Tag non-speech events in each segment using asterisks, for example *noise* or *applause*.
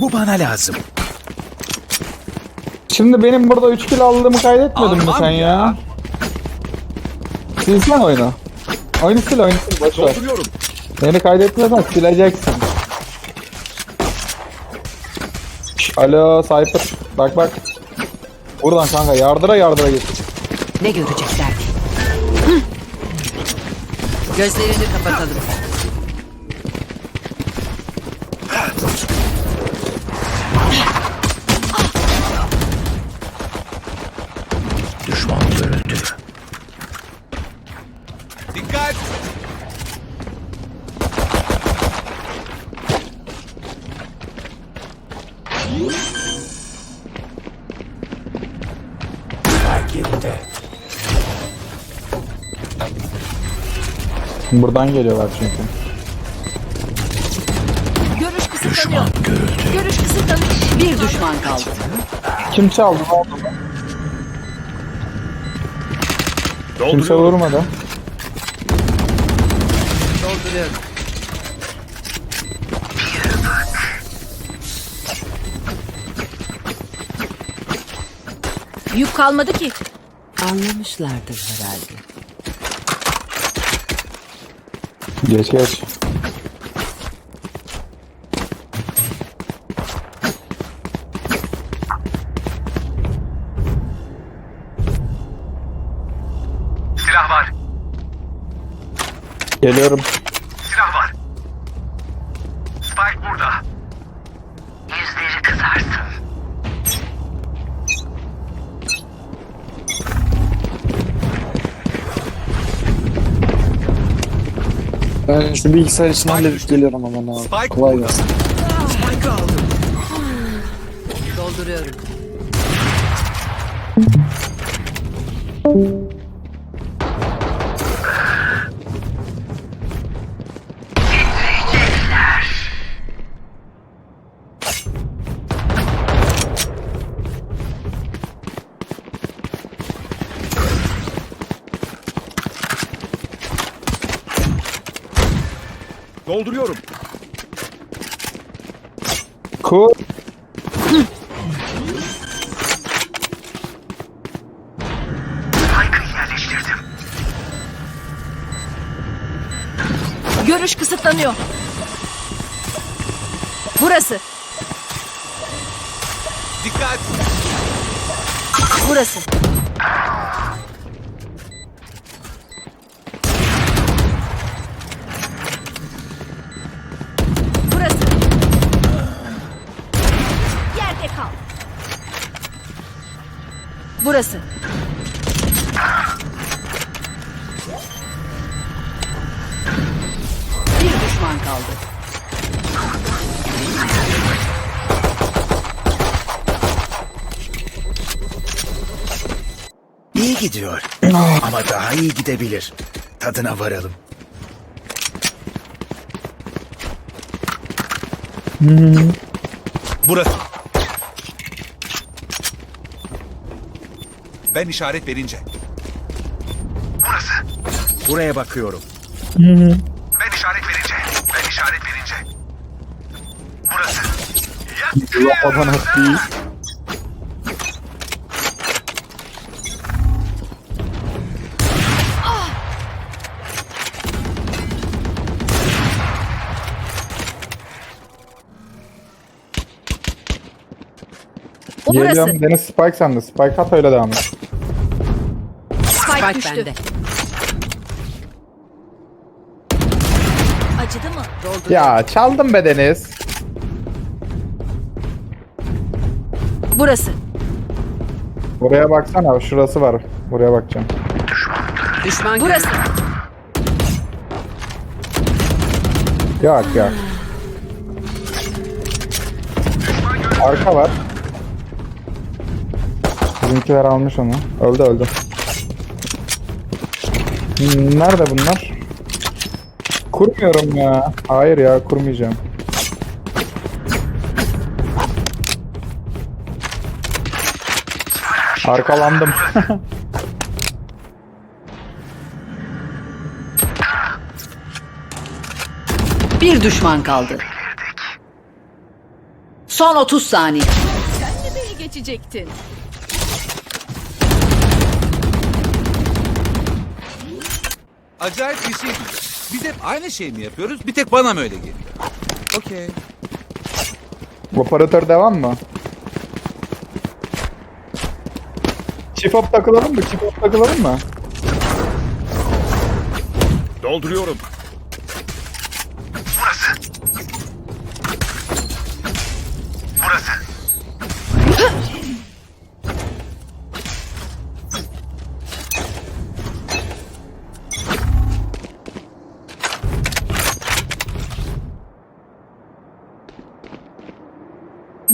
Bu bana lazım. Şimdi benim burada 3 kill aldığımı kaydetmedin mi Almam sen ya. ya? Silsen oyunu. Oyunu sil oyunu sil boş ver. Dolduruyorum. Beni kaydetmiyorsan sileceksin. Şş, Alo Cypher. Bak bak. Buradan kanka yardıra yardıra git. Ne görecekler ki? Gözlerini kapatalım. Buradan geliyorlar çünkü. Görüş kısıtlanıyor. Düşman görüldü. Görüş kısıtlanıyor. Bir düşman kaldı. Kim çaldı? Kimse vurmadı. Dolduruyorum. Yük kalmadı ki. Anlamışlardır herhalde. Geç geç. Silah var. Geliyorum. Ben şu bilgisayar için halledip geliyorum aman abi. Spike Kolay gelsin. Spike aldım. Dolduruyorum. Dolduruyorum. Cool. Görüş kısıtlanıyor. Burası. Dikkat! Burası. Burası. Bir düşman kaldı. İyi gidiyor. Ama daha iyi gidebilir. Tadına varalım. Burası. Ben işaret verince. Burası. Buraya bakıyorum. Ben işaret verince. Ben işaret verince. Burası. Lavadan at değil. O burası. Geliyorum. Deniz Spike sende. Spike at öyle devam et. Spike, düştü. bende. Acıdı mı? Dolduruyorum. Ya çaldım be Deniz. Burası. Buraya baksana. Şurası var. Buraya bakacağım. Düşman Burası. Yok yok. Arka var. Bizimkiler almış onu. Öldü öldü. Nerede bunlar? Kurmuyorum ya. Hayır ya kurmayacağım. Arkalandım. *laughs* Bir düşman kaldı. Son 30 saniye. Beni geçecektin. Acayip bir şey. Biz hep aynı şeyi mi yapıyoruz? Bir tek bana mı öyle geliyor? Okey. Operatör devam mı? Çift hop takılalım mı? Çift hop takılalım mı? Dolduruyorum.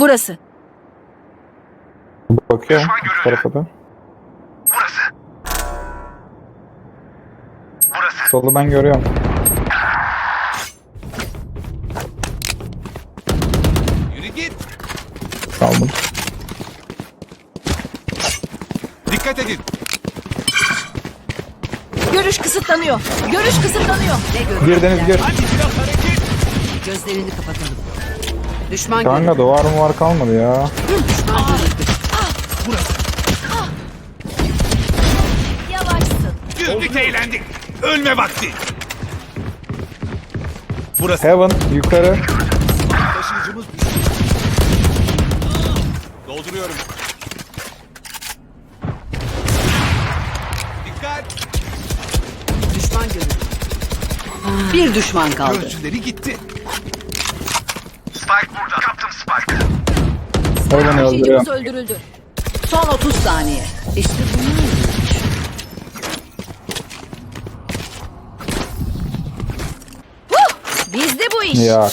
Burası. Bakıyorum bu tarafa da. Burası. Burası. Solu ben görüyorum. Yürü git. Kaldım. Dikkat edin. Görüş kısıtlanıyor. Görüş kısıtlanıyor. Ne görecekler? Bir deniz gir. Gözlerini kapatalım. Düşman Kanka görüldü. duvar mı var kalmadı ya. Düşman görüldü. Yavaşsın. Güldük eğlendik. Ölme vakti. Burası Heaven yukarı. taşıyıcımız düştü. Dolduruyorum. Dikkat. Düşman görüldü. Bir düşman kaldı. Gözcüleri gitti. Spike burada. Kaptım Spike. Heaven öldürüyor. Taşıyıcımız öldürüldü. Son 30 saniye. İşte bunlar. Bizde bu iş. Yok.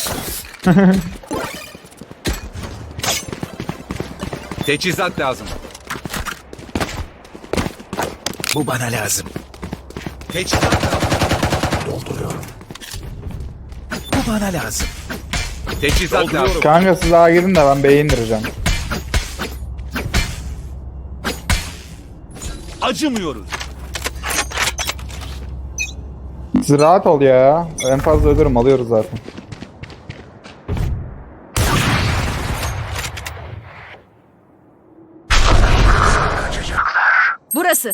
*laughs* Teçhizat lazım. Bu bana lazım. Teçhizat lazım. Dolduruyorum. Bu bana lazım. Teçhizat lazım. Kanka siz A'ya gidin de ben B'ye Acımıyoruz. Siz rahat ol ya. En fazla ölürüm alıyoruz zaten. Burası.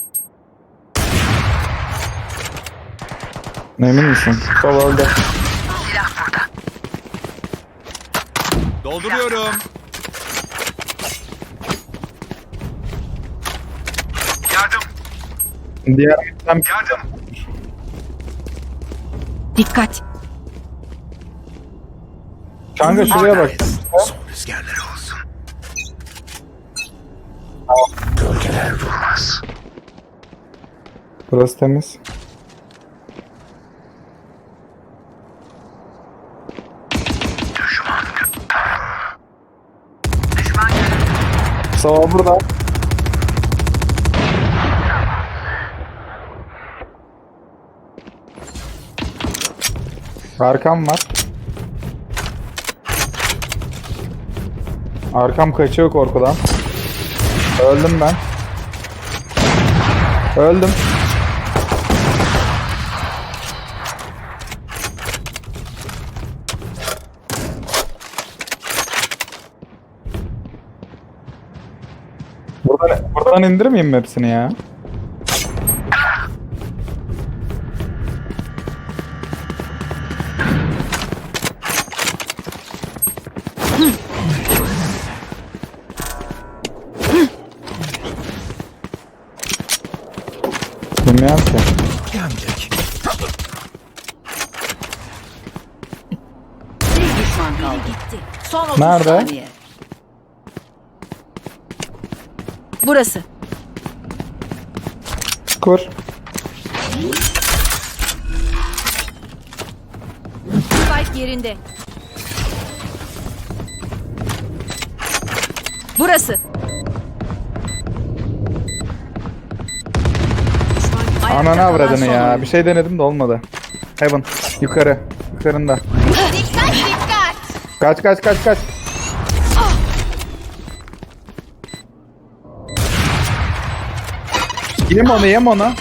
Emin misin? Sol öldü. Dolduruyorum. Diğer midden Yardım. Dikkat. Kanka şuraya bak. Son rüzgarları olsun. Gölgeler durmaz. Burası temiz. Sava burada. Arkam var. Arkam kaçıyor korkudan. Öldüm ben. Öldüm. Buradan, buradan indirmeyeyim mi hepsini ya? Nerede? saniye. Burası. Kur. Spike yerinde. Burası. Ananı avradını ya. Bir şey denedim de olmadı. Heaven. Yukarı. Yukarında. Kaç kaç kaç kaç. Yem onu yem onu.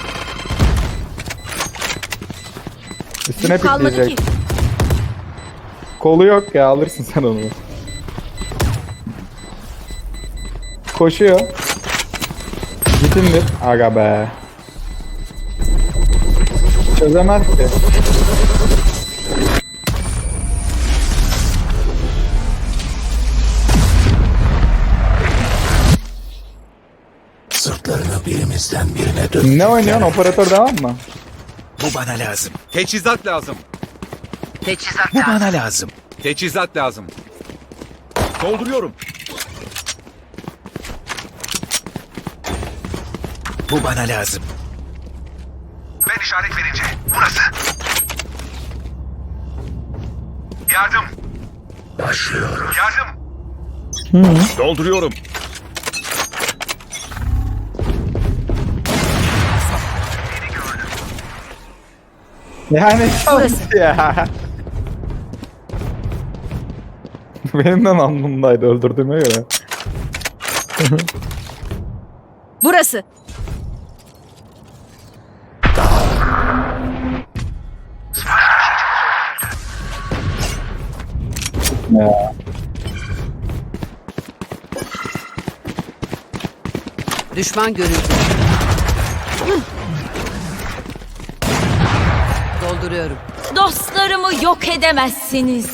Üstüne Yük kalmadı pikleyecek. Kolu yok ya alırsın sen onu. koşuyor. Bitindir. Aga be. Çözemez ki. Birimizden birine dön. Ne oynuyorsun? Operatör devam mı? Bu bana lazım. Teçhizat lazım. Teçhizat Bu bana lazım. Teçhizat lazım. Dolduruyorum. Bu bana lazım. Ben işaret verince. Burası. Yardım. Başlıyoruz. Yardım. Dolduruyorum. Yani *laughs* şans ya. Benim de namlumdaydı öldürdüğüme göre. Burası. Ya. Düşman görüldü. Dolduruyorum. Dostlarımı yok edemezsiniz.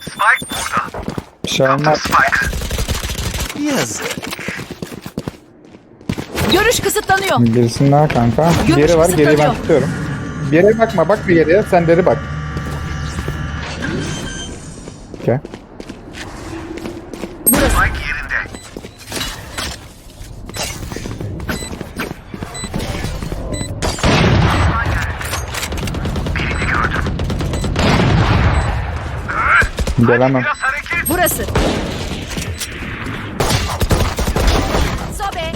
Spike burada. Şahinler Spike. Yazık. Görüş kısıtlanıyor. Birisi daha kanka. Görüş Geri var, geri ben tutuyorum. Geriye bakma, bak bir geriye. Sen deri bak. Okey. Gelemem. Burası. Sobe.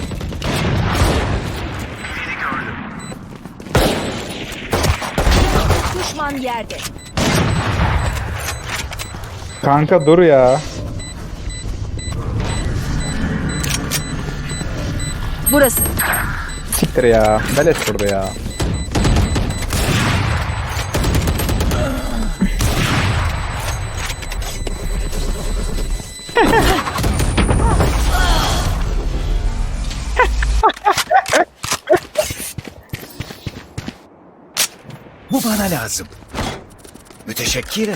Birini gördüm. Düşman yerde. Kanka dur ya. Burası. Siktir ya. Beleş vurdu ya. Bu bana lazım. Müteşekkirim.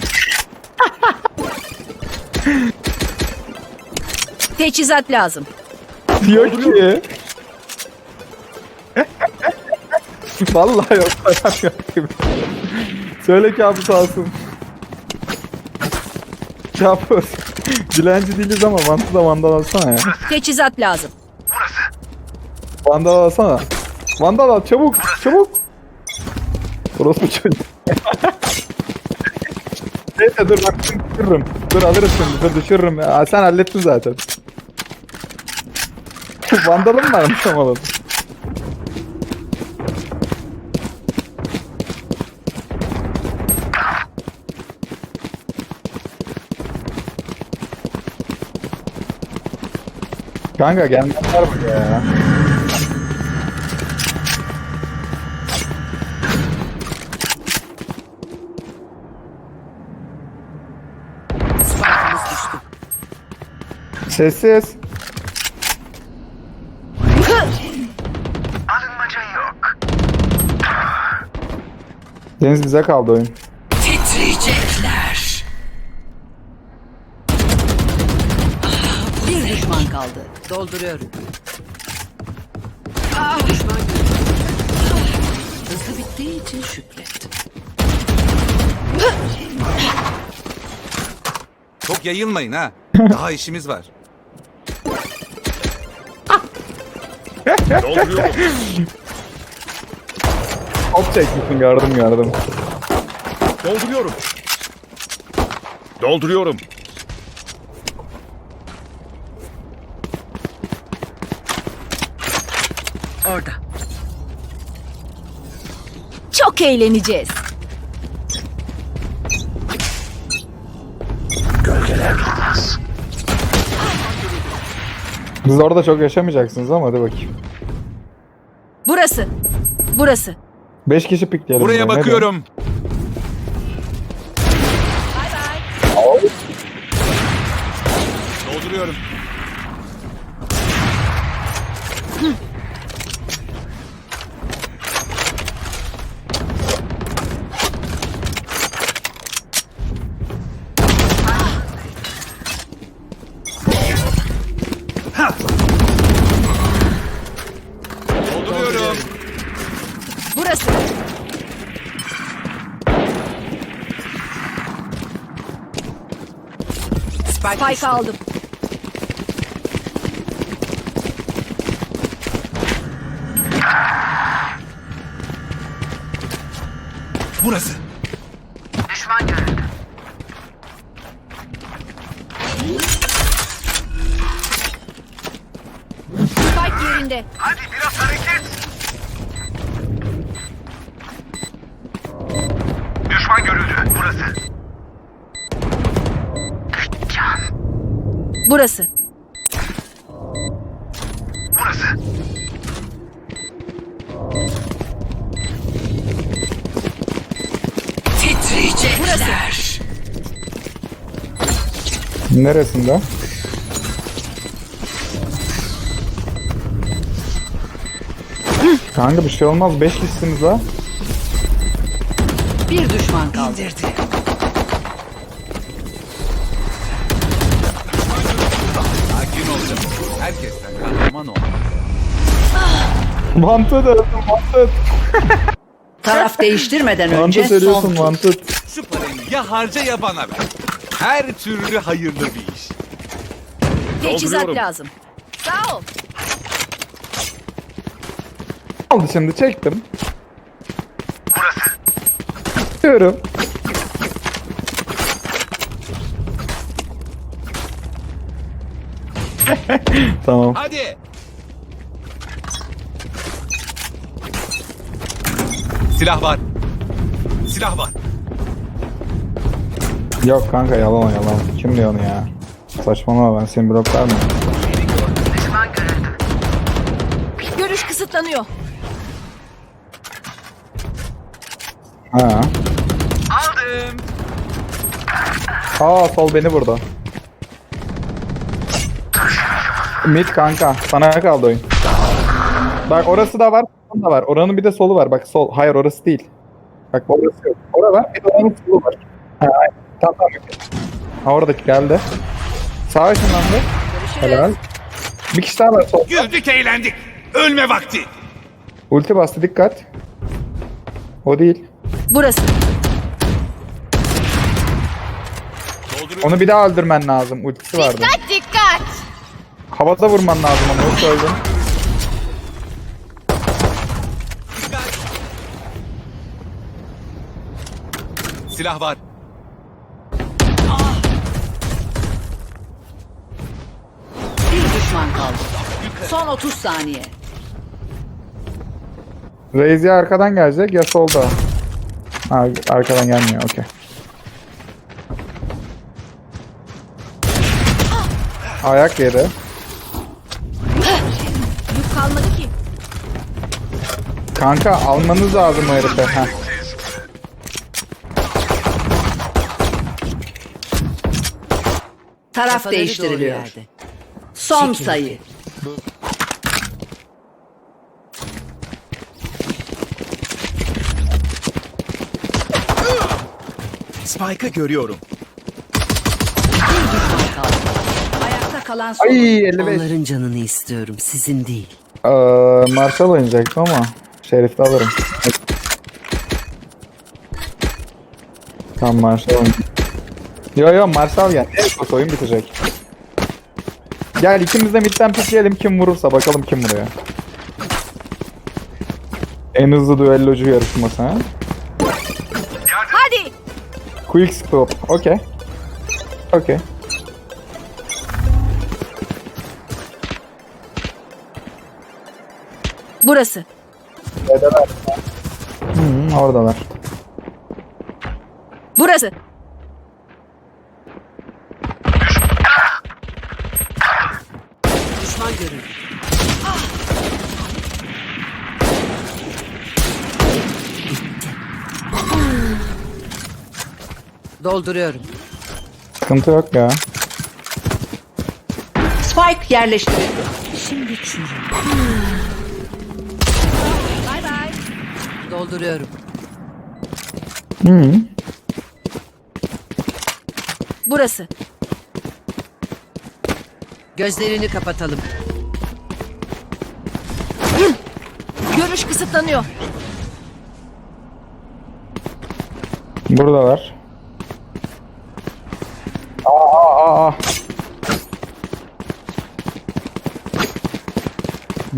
Teçhizat lazım. Diyor ki. Vallahi yok. param yok gibi. Söyle kabus alsın. Kabus. Dilenci değiliz ama mantı da vandal alsana ya. Teçhizat lazım. Burası. Vandal alsana. Vandal al çabuk çabuk. Orospu çocuk. Neyse dur bak düşürürüm. Dur alırız şimdi dur düşürürüm. Ya, sen hallettin zaten. Vandalım varmış ama oğlum. Kanka gelmezler buraya ya. Sessiz. Alınmaca yok. Deniz bize kaldı oyun. Titriyecekler. Bir düşman kaldı. Dolduruyorum. Düşman görüldü. Hızlı bittiği için şükret. Çok yayılmayın ha. *laughs* Daha işimiz var. Hop çekmişsin yardım yardım. Dolduruyorum. Dolduruyorum. Orada. Çok eğleneceğiz. Siz orada çok yaşamayacaksınız ama hadi bakayım. Burası. Burası. 5 kişi pikleyelim. Buraya buraya, ne bakıyorum. Dolduruyorum. Burası. Spike, Spike düştü. aldım. Burası. Düşman görüldü. Spike yerinde. Hadi biraz hareket. Düşman görüldü. Burası. Burası. Burası. Titriyecekler. Neresinde? Kanka bir şey olmaz 5 kişisiniz ha. Bir düşman kaldı. Wanted öldüm wanted. Taraf değiştirmeden önce Wanted son ölüyorsun tur. wanted. Şu parayı ya harca ya bana ver. Her türlü hayırlı bir iş. Teçhizat lazım. Sağ ol. Aldı şimdi çektim. Burası. Diyorum. *laughs* tamam. Hadi. Silah var. Silah var. Yok kanka yalan o yalan. Kim diyor onu ya? Saçmalama ben seni bloklar mı? Görüş kısıtlanıyor. Ha. Aldım. Aa sol beni vurdu. Mid kanka. Sana kaldı oyun. Bak orası da var. Orası da var. Oranın bir de solu var. Bak sol. Hayır orası değil. Bak orası yok. Orada var. Bir de oranın solu var. Ha, aynen. Tamam tamam. Ha oradaki geldi. Sağa ışınlandı. Helal. Bir kişi daha var sol. Güldük eğlendik. Ölme vakti. Ulti bastı dikkat. O değil. Burası. Onu bir daha öldürmen lazım. Ultisi vardı. Dikkat. Havada vurman lazım onu. Yoksa öldün. Silah var. Bir düşman kaldı. Son 30 saniye. Reis ya arkadan gelecek ya solda. Ha, arkadan gelmiyor okey. Ayak yeri. Yük kalmadı ki. Kanka almanız lazım o herifi. Heh. Taraf Kafaları değiştiriliyor. yerde. Son sayı. Spike'ı görüyorum. Ayakta kalan son. Ay 55. Onların canını istiyorum, sizin değil. Ee, Marshall oynayacaktım ama Şerif'i alırım. Tamam Marshall oynayacak. Yo yo Marshall gel. Bak oyun bitecek. Gel ikimiz de midden pikleyelim kim vurursa bakalım kim vuruyor. En hızlı düellocu yarışması ha. Hadi. Quick scope. Okey. Okey. Burası. Neredeler? Hı, oradalar. Burası. Düşman görüldü. Dolduruyorum. Sıkıntı yok ya. Spike yerleştirildi. Şimdi çürü. Bay bay. Dolduruyorum. Hı. Burası. Gözlerini kapatalım. Görüş kısıtlanıyor. Buradalar. Aa, aa, aa.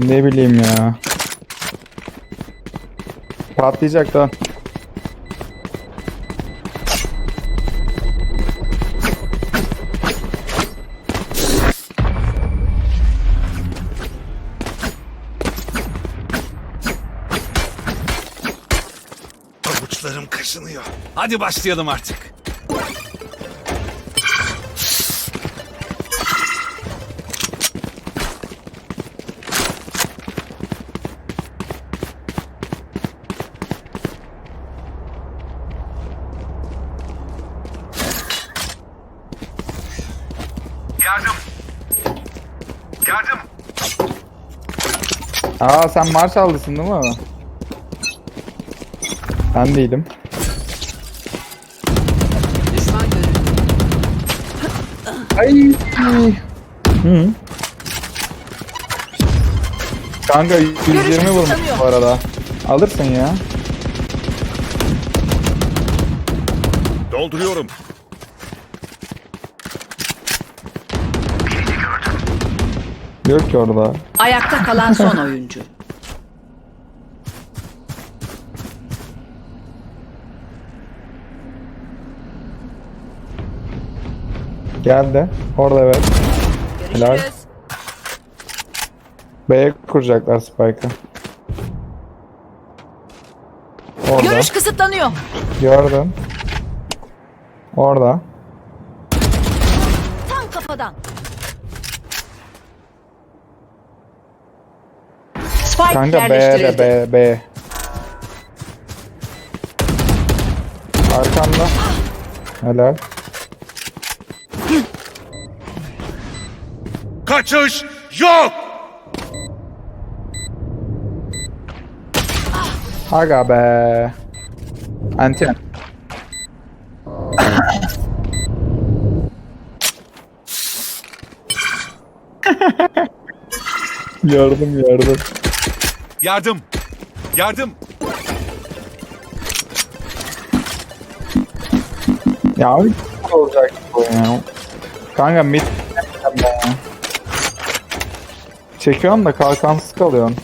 Ne bileyim ya. Patlayacak da. Avuçlarım kaşınıyor. Hadi başlayalım artık. Aa sen marş aldısın değil mi? Ben değilim. Düşman. Ay. Hı. Kanka 120 vurmuş bu arada. Alırsın ya. Dolduruyorum. Yok ki orada. Ayakta kalan son *laughs* oyuncu. Geldi. Orada evet. Helal. Görüşürüz. B'ye kuracaklar Spike'ı. Orada. Görüş kısıtlanıyor. Gördüm. Orada. Tam kafadan. Spike Kanka yerleştirildi. B'de B B. Arkamda. Helal. Kaçış yok. Aga be. Anten. gördüm gördüm. Yardım. Yardım. Ya abi olacak bu ya? Kanka mid ya. Çekiyorsun da kalkansız kalıyorsun.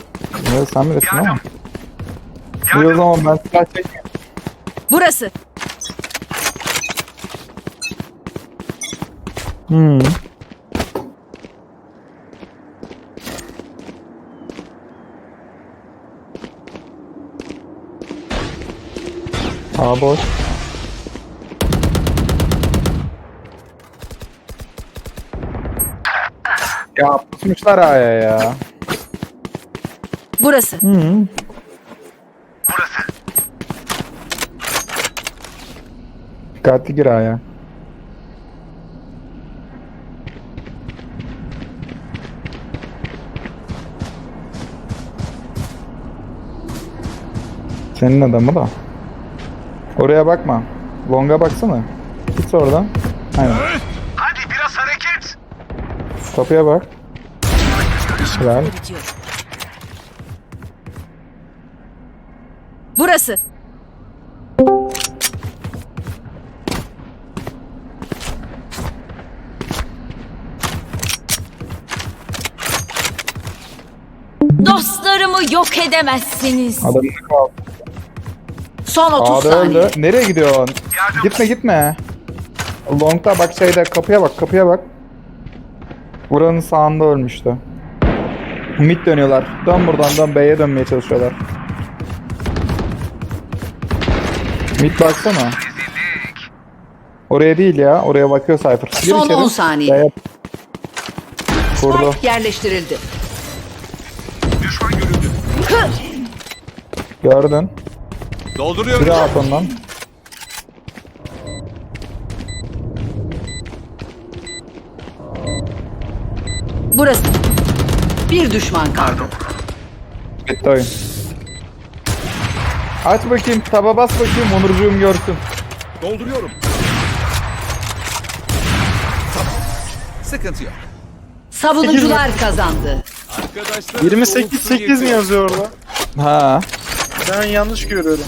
Evet sen bilirsin ama. İyi o zaman ben silah çekeyim. Burası. Hmm. Aa boş. Ya pusmuşlar A'ya ya. Burası. Hı -hı. Burası. Dikkatli gir A'ya. Senin adamı da. Oraya bakma. Long'a baksana. Git oradan. Aynen. Hadi biraz hareket. Kapıya bak. Helal. Burası. Dostlarımı yok edemezsiniz. Adamını kaldı. Son 30 A'da saniye. öldü. Nereye gidiyorsun? Gitme gitme. Long'da bak şeyde kapıya bak kapıya bak. Buranın sağında ölmüştü. Mid dönüyorlar. Dön buradan dön B'ye dönmeye çalışıyorlar. Mid baksana. Oraya değil ya. Oraya bakıyor Cypher. Gir Son içeri. 10 saniye. B'ye- Kurdu. Spike yerleştirildi. Düşman görüldü. Gördün. Dolduruyorum. Biri at ondan. Burası. Bir düşman kaldı. Bitti oyun. Aç bakayım. Taba bas bakayım. Onurcuğum görsün. Dolduruyorum. Sıkıntı yok. Savunucular kazandı. Arkadaşlar 28 8 mi yazıyor orada? Ha. Ben yanlış görüyorum.